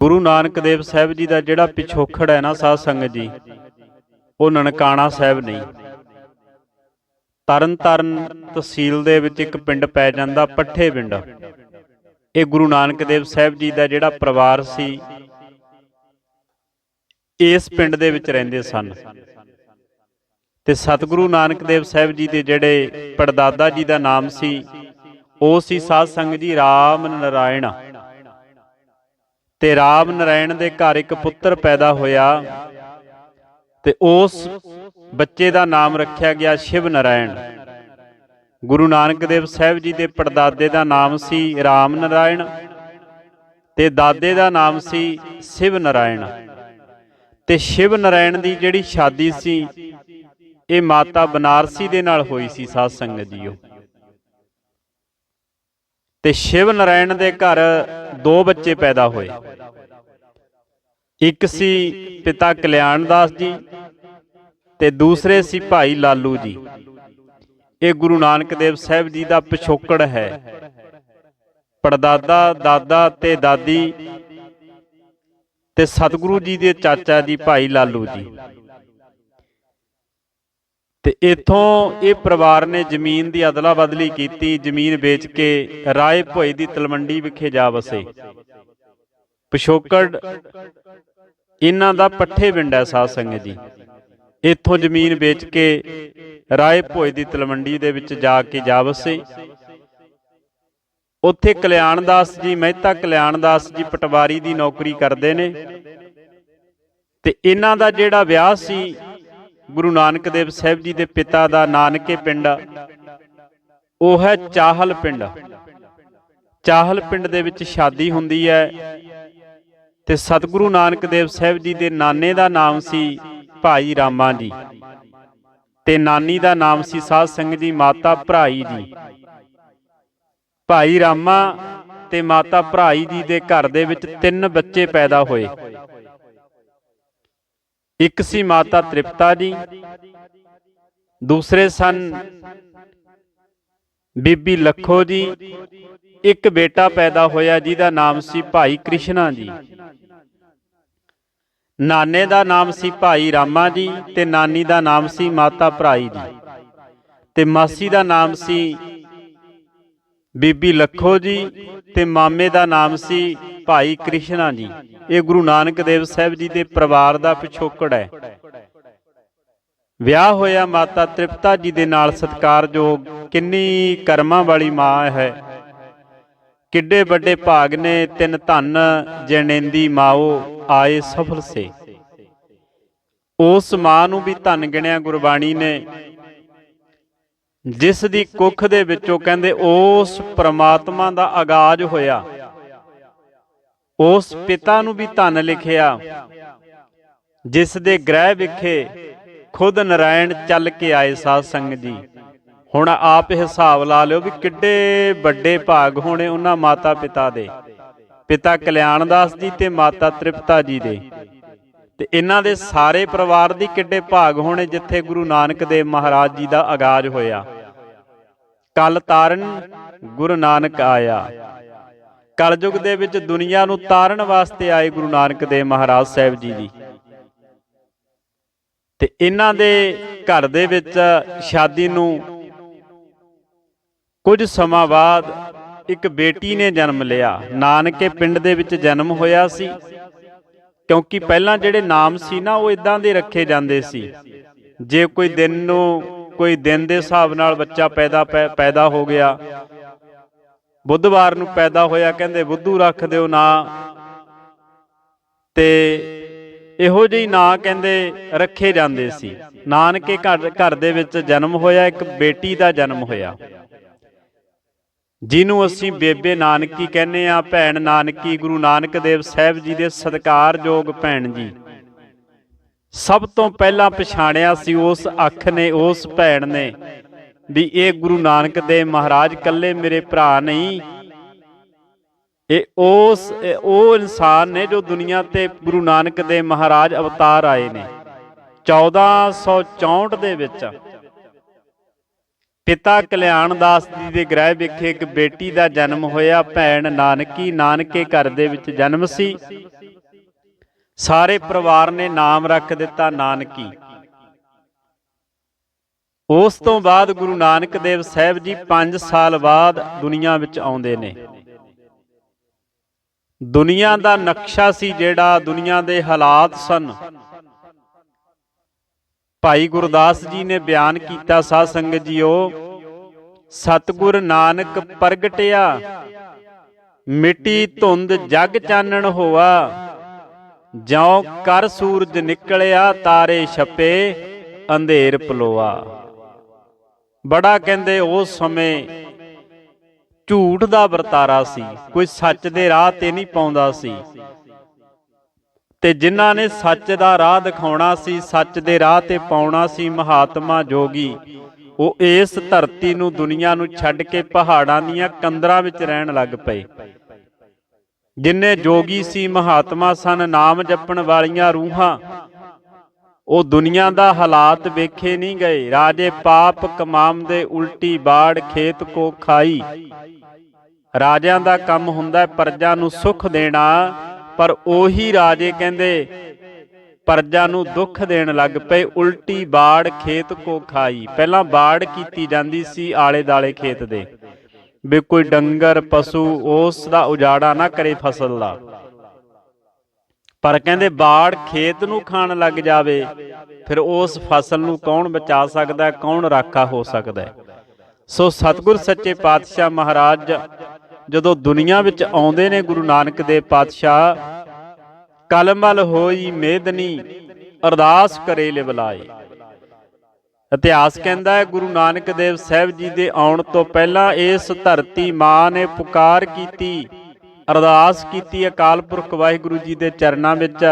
ਗੁਰੂ ਨਾਨਕ ਦੇਵ ਸਾਹਿਬ ਜੀ ਦਾ ਜਿਹੜਾ ਪਿਛੋਖੜ ਹੈ ਨਾ ਸਾਧ ਸੰਗਤ ਜੀ, ਉਹ ਨਨਕਾਣਾ ਸਾਹਿਬ ਨਹੀਂ। ਤਰਨ ਤਾਰਨ ਤਹਿਸੀਲ ਦੇ ਵਿੱਚ ਇੱਕ ਪਿੰਡ ਪੈ ਜਾਂਦਾ, ਪੱਠੇ ਪਿੰਡ। ਇਹ ਗੁਰੂ ਨਾਨਕ ਦੇਵ ਸਾਹਿਬ ਜੀ ਦਾ ਜਿਹੜਾ ਪਰਿਵਾਰ ਸੀ, ਇਸ ਪਿੰਡ ਦੇ ਵਿੱਚ ਰਹਿੰਦੇ ਸਨ। ਤੇ ਸਤਿਗੁਰੂ ਨਾਨਕ ਦੇਵ ਸਾਹਿਬ ਜੀ ਦੇ ਜਿਹੜੇ ਪੜਦਾਦਾ ਜੀ ਦਾ ਨਾਮ ਸੀ, ਉਹ ਸੀ ਸਾਧ ਸੰਗਤ ਜੀ ਰਾਮ ਨਰਾਇਣ। ਤੇ ਰਾਮ ਨਰਾਇਣ ਦੇ ਘਰ ਇੱਕ ਪੁੱਤਰ ਪੈਦਾ ਹੋਇਆ ਤੇ ਉਸ ਬੱਚੇ ਦਾ ਨਾਮ ਰੱਖਿਆ ਗਿਆ ਸ਼ਿਵ ਨਰਾਇਣ ਗੁਰੂ ਨਾਨਕ ਦੇਵ ਸਾਹਿਬ ਜੀ ਦੇ ਪੜਦਾਦੇ ਦਾ ਨਾਮ ਸੀ ਰਾਮ ਨਰਾਇਣ ਤੇ ਦਾਦੇ ਦਾ ਨਾਮ ਸੀ ਸ਼ਿਵ ਨਰਾਇਣ ਤੇ ਸ਼ਿਵ ਨਰਾਇਣ ਦੀ ਜਿਹੜੀ ਸ਼ਾਦੀ ਸੀ, ਇਹ ਮਾਤਾ ਬਨਾਰਸੀ ਦੇ ਨਾਲ ਹੋਈ ਸੀ, ਸਾਧ ਸੰਗਤ ਜੀਓ। ਤੇ ਸ਼ਿਵ ਨਰਾਇਣ ਦੇ ਘਰ ਦੋ ਬੱਚੇ ਪੈਦਾ ਹੋਏ। ਇੱਕ ਸੀ ਪਿਤਾ ਕਲਿਆਣ ਦਾਸ ਜੀ ਤੇ ਦੂਸਰੇ ਸੀ ਭਾਈ ਲਾਲੂ ਜੀ। ਇਹ ਗੁਰੂ ਨਾਨਕ ਦੇਵ ਸਾਹਿਬ ਜੀ ਦਾ ਪਿਛੋਕੜ ਹੈ। ਪੜਦਾਦਾ, ਦਾਦਾ ਤੇ ਦਾਦੀ ਤੇ ਸਤਿਗੁਰੂ ਜੀ ਦੇ ਚਾਚਾ ਜੀ ਭਾਈ ਲਾਲੂ ਜੀ। ਤੇ ਇਥੋਂ ਇਹ ਪਰਿਵਾਰ ਨੇ ਜ਼ਮੀਨ ਦੀ ਅਦਲਾ ਬਦਲੀ ਕੀਤੀ, ਜ਼ਮੀਨ ਵੇਚ ਕੇ ਰਾਏ ਭੋਏ ਦੀ ਤਲਵੰਡੀ ਵਿਖੇ ਜਾ ਵਸੇ। ਪਿਛੋਕੜ ਇਹਨਾਂ ਦਾ ਪੱਠੇ ਪਿੰਡ ਹੈ ਸਾਧ ਸੰਗਤ ਜੀ। ਇੱਥੋਂ ਜ਼ਮੀਨ ਵੇਚ ਕੇ ਰਾਏ ਭੋਏ ਦੀ ਤਲਵੰਡੀ ਦੇ ਵਿੱਚ ਜਾ ਕੇ ਜਾ ਵਸੇ। ਉੱਥੇ ਕਲਿਆਣ ਦਾਸ ਜੀ, ਮਹਿਤਾ ਕਲਿਆਣ ਦਾਸ ਜੀ ਪਟਵਾਰੀ ਦੀ ਨੌਕਰੀ ਕਰਦੇ ਨੇ। ਤੇ ਇਹਨਾਂ ਦਾ ਜਿਹੜਾ ਵਿਆਹ ਸੀ ਗੁਰੂ ਨਾਨਕ ਦੇਵ ਸਾਹਿਬ ਜੀ ਦੇ ਪਿਤਾ ਦਾ ਨਾਨਕੇ ਪਿੰਡ। ਉਹ ਹੈ ਚਾਹਲ ਪਿੰਡ। ਚਾਹਲ ਪਿੰਡ ਦੇ ਵਿੱਚ ਸ਼ਾਦੀ ਹੁੰਦੀ ਹੈ ਤੇ ਸਤਿਗੁਰੂ ਨਾਨਕ ਦੇਵ ਸਾਹਿਬ ਜੀ ਦੇ ਨਾਨੇ ਦਾ ਨਾਮ ਸੀ ਭਾਈ ਰਾਮਾ ਜੀ। ਤੇ ਨਾਨੀ ਦਾ ਨਾਮ ਸੀ ਸਾਧ ਸਿੰਘ ਜੀ, ਮਾਤਾ ਭਰਾਈ ਜੀ। ਭਾਈ ਰਾਮਾ ਤੇ ਮਾਤਾ ਭਰਾਈ ਜੀ ਦੇ ਘਰ ਦੇ ਵਿੱਚ ਤਿੰਨ ਬੱਚੇ ਪੈਦਾ ਹੋਏ। ਇੱਕ ਸੀ ਮਾਤਾ ਤ੍ਰਿਪਤਾ ਜੀ, ਦੂਸਰੇ ਸਨ ਬੀਬੀ ਲੱਖੋ ਜੀ, ਇੱਕ ਬੇਟਾ ਪੈਦਾ ਹੋਇਆ ਜਿਹਦਾ ਨਾਮ ਸੀ ਭਾਈ ਕ੍ਰਿਸ਼ਨਾ ਜੀ। ਨਾਨੇ ਦਾ ਨਾਮ ਸੀ ਭਾਈ ਰਾਮਾ ਜੀ ਤੇ ਨਾਨੀ ਦਾ ਨਾਮ ਸੀ ਮਾਤਾ ਭਰਾਈ ਜੀ ਤੇ ਮਾਸੀ ਦਾ ਨਾਮ ਸੀ ਬੀਬੀ ਲੱਖੋ ਜੀ ਤੇ ਮਾਮੇ ਦਾ ਨਾਮ ਸੀ ਭਾਈ ਕ੍ਰਿਸ਼ਨਾ ਜੀ। ਇਹ ਗੁਰੂ ਨਾਨਕ ਦੇਵ ਸਾਹਿਬ ਜੀ ਦੇ ਪਰਿਵਾਰ ਦਾ ਪਿਛੋਕੜ ਹੈ। ਵਿਆਹ ਹੋਇਆ ਮਾਤਾ ਤ੍ਰਿਪਤਾ ਜੀ ਦੇ ਨਾਲ ਸਤਕਾਰਯੋਗ ਕਿੰਨੀ ਕਰਮਾਂ ਵਾਲੀ ਮਾਂ ਹੈ। ਕਿੱਡੇ ਵੱਡੇ ਭਾਗ ਨੇ ਤਿੰਨ ਧੰਨ ਜਣੇਂਦੀ ਮਾਓ ਆਏ ਸਫਲ ਸੇ। ਉਸ ਮਾਂ ਨੂੰ ਵੀ ਧਨ ਗਿਣਿਆ ਗੁਰਬਾਣੀ ਨੇ। ਜਿਸ ਦੀ ਕੁੱਖ ਦੇ ਵਿੱਚੋਂ ਕਹਿੰਦੇ ਉਸ ਪ੍ਰਮਾਤਮਾ ਦਾ ਆਗਾਜ਼ ਹੋਇਆ। ਉਸ ਪਿਤਾ ਨੂੰ ਵੀ ਧਨ ਲਿਖਿਆ। ਜਿਸ ਦੇ ਗ੍ਰਹਿ ਵਿਖੇ ਖੁਦ ਨਰਾਇਣ ਚੱਲ ਕੇ ਆਏ ਸਾਧ ਸੰਗਤ ਜੀ। ਹੁਣ ਆਪ ਹਿਸਾਬ ਲਾ ਲਿਓ ਵੀ ਕਿੱਡੇ ਵੱਡੇ ਭਾਗ ਹੋਣੇ ਉਹਨਾਂ ਮਾਤਾ ਪਿਤਾ ਦੇ। ਪਿਤਾ ਕਲਿਆਣ ਦਾਸ ਜੀ ਤੇ ਮਾਤਾ ਤ੍ਰਿਪਤਾ ਜੀ ਦੇ। ਤੇ ਇਹਨਾਂ ਦੇ ਸਾਰੇ ਪਰਿਵਾਰ ਦੀ ਕਿੱਡੇ ਭਾਗ ਹੋਣੇ ਜਿੱਥੇ ਗੁਰੂ ਨਾਨਕ ਦੇਵ ਮਹਾਰਾਜ ਜੀ ਦਾ ਆਗਾਜ਼ ਹੋਇਆ। ਕਲ ਤਾਰਨ ਗੁਰੂ ਨਾਨਕ ਆਇਆ। ਕਲਯੁਗ ਦੇ ਵਿੱਚ ਦੁਨੀਆ ਨੂੰ ਤਾਰਨ ਵਾਸਤੇ ਆਏ ਗੁਰੂ ਨਾਨਕ ਦੇਵ ਮਹਾਰਾਜ ਸਾਹਿਬ ਜੀ ਦੀ। ਤੇ ਇਹਨਾਂ ਦੇ ਘਰ ਦੇ ਵਿੱਚ ਸ਼ਾਦੀ ਨੂੰ ਕੁਝ ਸਮਾਂ ਬਾਅਦ ਇੱਕ ਬੇਟੀ ਨੇ ਜਨਮ ਲਿਆ। ਨਾਨਕੇ ਪਿੰਡ ਦੇ ਵਿੱਚ ਜਨਮ ਹੋਇਆ ਸੀ। ਕਿਉਂਕਿ ਪਹਿਲਾਂ ਜਿਹੜੇ ਨਾਮ ਸੀ ਨਾ ਉਹ ਇਦਾਂ ਦੇ ਰੱਖੇ ਜਾਂਦੇ ਸੀ। ਜੇ ਕੋਈ ਦਿਨ ਨੂੰ ਕੋਈ ਦਿਨ ਦੇ ਹਿਸਾਬ ਨਾਲ ਬੱਚਾ ਪੈਦਾ ਪੈਦਾ ਹੋ ਗਿਆ। ਬੁੱਧਵਾਰ ਨੂੰ ਪੈਦਾ ਹੋਇਆ, ਕਹਿੰਦੇ ਬੁੱਧੂ ਰੱਖ ਦਿਓ ਨਾਂ। ਤੇ ਇਹੋ ਜਿਹੀ ਨਾਂ ਕਹਿੰਦੇ ਰੱਖੇ ਜਾਂਦੇ ਸੀ। ਨਾਨਕੇ ਘਰ ਘਰ ਦੇ ਵਿੱਚ ਜਨਮ ਹੋਇਆ, ਇੱਕ ਬੇਟੀ ਦਾ ਜਨਮ ਹੋਇਆ। ਜਿਹਨੂੰ ਅਸੀਂ ਬੇਬੇ ਨਾਨਕੀ ਕਹਿੰਦੇ ਆ ਭੈਣ ਨਾਨਕੀ, ਗੁਰੂ ਨਾਨਕ ਦੇਵ ਸਾਹਿਬ ਜੀ ਦੇ ਸਤਿਕਾਰਯੋਗ ਭੈਣ ਜੀ। ਸਭ ਤੋਂ ਪਹਿਲਾਂ ਪਛਾਣਿਆ ਸੀ ਉਸ ਅੱਖ ਨੇ, ਉਸ ਭੈਣ ਨੇ, ਵੀ ਇਹ ਗੁਰੂ ਨਾਨਕ ਦੇਵ ਮਹਾਰਾਜ ਕੱਲੇ ਮੇਰੇ ਭਰਾ ਨਹੀਂ। ਇਹ ਉਸ ਉਹ ਇਨਸਾਨ ਨੇ ਜੋ ਦੁਨੀਆ ਤੇ ਗੁਰੂ ਨਾਨਕ ਦੇਵ ਮਹਾਰਾਜ ਅਵਤਾਰ ਆਏ ਨੇ। 1464 ਦੇ ਵਿੱਚ ਪਿਤਾ ਕਲਿਆਣ ਦਾਸ ਜੀ ਦੇ ਗ੍ਰਹਿ ਵਿਖੇ ਇੱਕ ਬੇਟੀ ਦਾ ਜਨਮ ਹੋਇਆ। ਭੈਣ ਨਾਨਕੀ, ਨਾਨਕੇ ਘਰ ਦੇ ਵਿੱਚ ਜਨਮ ਸੀ। ਸਾਰੇ ਪਰਿਵਾਰ ਨੇ ਨਾਮ ਰੱਖ ਦਿੱਤਾ ਨਾਨਕੀ। ਉਸ ਤੋਂ ਬਾਅਦ ਗੁਰੂ ਨਾਨਕ ਦੇਵ ਸਾਹਿਬ ਜੀ 5 ਸਾਲ ਬਾਅਦ ਦੁਨੀਆ ਵਿੱਚ ਆਉਂਦੇ ਨੇ। ਦੁਨੀਆ ਦਾ ਨਕਸ਼ਾ ਸੀ ਜਿਹੜਾ ਦੁਨੀਆ ਦੇ ਹਾਲਾਤ ਸਨ। ਭਾਈ ਗੁਰਦਾਸ ਜੀ ਨੇ ਬਿਆਨ ਕੀਤਾ, ਸਾਧ ਸੰਗਤ ਜੀਓ, ਸਤਿਗੁਰ ਨਾਨਕ ਪ੍ਰਗਟਿਆ, ਮਿੱਟੀ ਧੁੰਦ ਜਗ ਚਾਨਣ ਹੋਆ ਜਿਉ ਕਰ ਸੂਰਜ ਨਿਕਲਿਆ, ਤਾਰੇ ਛਪੇ, ਅੰਧੇਰ ਪਲੋਆ। ਬੜਾ ਕਹਿੰਦੇ ਉਸ ਸਮੇਂ ਝੂਠ ਦਾ ਵਰਤਾਰਾ ਸੀ, ਕੋਈ ਸੱਚ ਦੇ ਰਾਹ ਤੇ ਨਹੀਂ ਪਾਉਂਦਾ ਸੀ। ਤੇ ਜਿਨ੍ਹਾਂ ਨੇ ਸੱਚ ਦਾ ਰਾਹ ਦਿਖਾਉਣਾ ਸੀ, ਸੱਚ ਦੇ ਰਾਹ ਤੇ ਪਾਉਣਾ ਸੀ ਮਹਾਤਮਾ ਜੋਗੀ, ਉਹ ਇਸ ਧਰਤੀ ਨੂੰ, ਦੁਨੀਆ ਨੂੰ ਛੱਡ ਕੇ ਪਹਾੜਾਂ ਦੀਆਂ ਕੰਦਰਾਂ ਵਿੱਚ ਰਹਿਣ ਲੱਗ ਪਏ। ਜਿਨਨੇ ਜੋਗੀ ਸੀ ਮਹਾਤਮਾ ਸਨ, ਨਾਮ ਜਪਣ ਵਾਲੀਆਂ ਰੂਹਾਂ, ਉਹ ਦੁਨੀਆ ਦਾ ਹਾਲਾਤ ਵੇਖੇ ਨਹੀਂ ਗਏ। ਰਾਜੇ ਪਾਪ ਕਮਾਮ ਦੇ ਉਲਟੀ ਬਾੜ ਖੇਤ ਕੋ ਖਾਈ। ਰਾਜਿਆਂ ਦਾ ਕੰਮ ਹੁੰਦਾ ਹੈ ਪ੍ਰਜਾ ਨੂੰ ਸੁੱਖ ਦੇਣਾ, ਪਰ ਉਹੀ ਰਾਜੇ ਕਹਿੰਦੇ, ਪ੍ਰਜਾ ਨੂੰ ਦੁੱਖ ਦੇਣ ਲੱਗ ਪਏ, ਉਲਟੀ ਬਾੜ ਖੇਤ ਕੋ ਖਾਈ। ਪਹਿਲਾਂ ਬਾੜ ਕੀਤੀ ਜਾਂਦੀ ਸੀ ਆਲੇ ਦਾਲੇ ਖੇਤ ਦੇ। ਵੀ ਕੋਈ ਡੰਗਰ, ਪਸ਼ੂ ਉਸ ਦਾ ਉਜਾੜਾ ਨਾ ਕਰੇ ਫਸਲ ਦਾ। ਪਰ ਕਹਿੰਦੇ ਬਾੜ ਖੇਤ ਨੂੰ ਖਾਣ ਲੱਗ ਜਾਵੇ, ਫਿਰ ਉਸ ਫਸਲ ਨੂੰ ਕੌਣ ਬਚਾ ਸਕਦਾ ਹੈ ਕੌਣ ਰਾਖਾ ਹੋ ਸਕਦਾ ਹੈ? ਸੋ ਸਤਿਗੁਰ ਸੱਚੇ ਪਾਤਸ਼ਾਹ ਮਹਾਰਾਜ, ਜਦੋਂ ਦੁਨੀਆ ਵਿੱਚ ਆਉਂਦੇ ਨੇ ਗੁਰੂ ਨਾਨਕ ਦੇਵ ਪਾਤਸ਼ਾਹ, ਕਲਮਲ ਹੋਈ ਮੇਦਨੀ ਅਰਦਾਸ ਕਰੇ ਲੈ ਇਤਿਹਾਸ ਕਹਿੰਦਾ ਹੈ ਗੁਰੂ ਨਾਨਕ ਦੇਵ ਸਾਹਿਬ ਜੀ ਦੇ ਆਉਣ ਤੋਂ ਪਹਿਲਾਂ ਇਸ ਧਰਤੀ ਮਾਂ ਨੇ ਪੁਕਾਰ ਕੀਤੀ। ਅਰਦਾਸ ਕੀਤੀ ਅਕਾਲ ਪੁਰਖ ਵਾਹਿਗੁਰੂ ਜੀ ਦੇ ਚਰਨਾਂ ਵਿੱਚ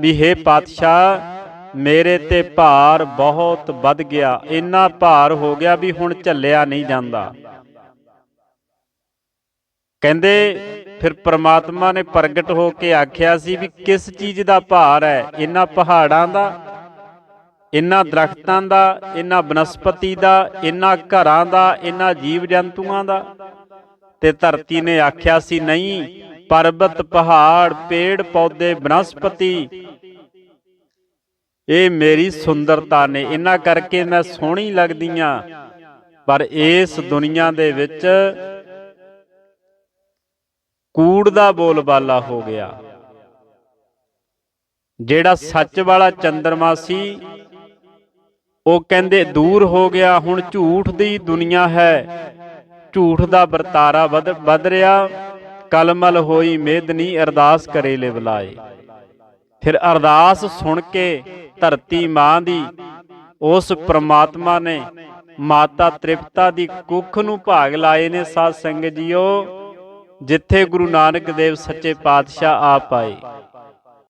ਵੀ हे ਪਾਤਸ਼ਾਹ ਮੇਰੇ ਤੇ ਭਾਰ ਬਹੁਤ ਵੱਧ ਗਿਆ। ਇੰਨਾ ਭਾਰ ਹੋ ਗਿਆ ਵੀ ਹੁਣ ਝੱਲਿਆ ਨਹੀਂ ਜਾਂਦਾ। ਕਹਿੰਦੇ ਫਿਰ ਪ੍ਰਮਾਤਮਾ ਨੇ ਪ੍ਰਗਟ ਹੋ ਕੇ ਆਖਿਆ ਸੀ ਵੀ ਕਿਸ ਚੀਜ਼ ਦਾ ਭਾਰ ਹੈ? ਇਹਨਾਂ ਪਹਾੜਾਂ ਦਾ ਇਹਨਾਂ ਦਰਖਤਾਂ ਦਾ ਇਹਨਾਂ ਬਨਸਪਤੀ ਦਾ ਇਹਨਾਂ ਘਰਾਂ ਦਾ ਇਹਨਾਂ ਜੀਵ ਜੰਤੂਆਂ ਦਾ। ਤੇ ਧਰਤੀ ਨੇ ਆਖਿਆ ਸੀ, ਨਹੀਂ, ਪਰਬਤ, ਪਹਾੜ, ਪੇੜ, ਪੌਦੇ, ਬਨਸਪਤੀ, ਇਹ ਮੇਰੀ ਸੁੰਦਰਤਾ ਨੇ। ਇਹਨਾਂ ਕਰਕੇ ਮੈਂ ਸੋਹਣੀ ਲੱਗਦੀ ਲੱਗਦੀਆਂ ਪਰ ਇਸ ਦੁਨੀਆ ਦੇ ਵਿੱਚ ਕੂੜ ਦਾ ਬੋਲਬਾਲਾ ਹੋ ਗਿਆ। ਜਿਹੜਾ ਸੱਚ ਵਾਲਾ ਚੰਦਰਮਾ ਸੀ ਉਹ ਕਹਿੰਦੇ, ਦੂਰ ਹੋ ਗਿਆ, ਹੁਣ ਝੂਠ ਦੀ ਦੁਨੀਆ ਹੈ। ਝੂਠ ਦਾ ਵਰਤਾਰਾ ਵਧ ਵਧ ਰਿਹਾ। ਕਲਮਲ ਹੋਈ ਮੇਦਨੀ ਅਰਦਾਸ ਕਰੇ ਲੈ ਬੁਲਾਏ ਫਿਰ ਅਰਦਾਸ ਸੁਣ ਕੇ ਧਰਤੀ ਮਾਂ ਦੀ, ਉਸ ਪ੍ਰਮਾਤਮਾ ਨੇ ਮਾਤਾ ਤ੍ਰਿਪਤਾ ਦੀ ਕੁੱਖ ਨੂੰ ਭਾਗ ਲਾਏ ਨੇ, ਸਾਧ ਸੰਗਤ ਜੀਓ, ਜਿੱਥੇ ਗੁਰੂ ਨਾਨਕ ਦੇਵ ਸੱਚੇ ਪਾਤਸ਼ਾਹ ਆ ਪਾਏ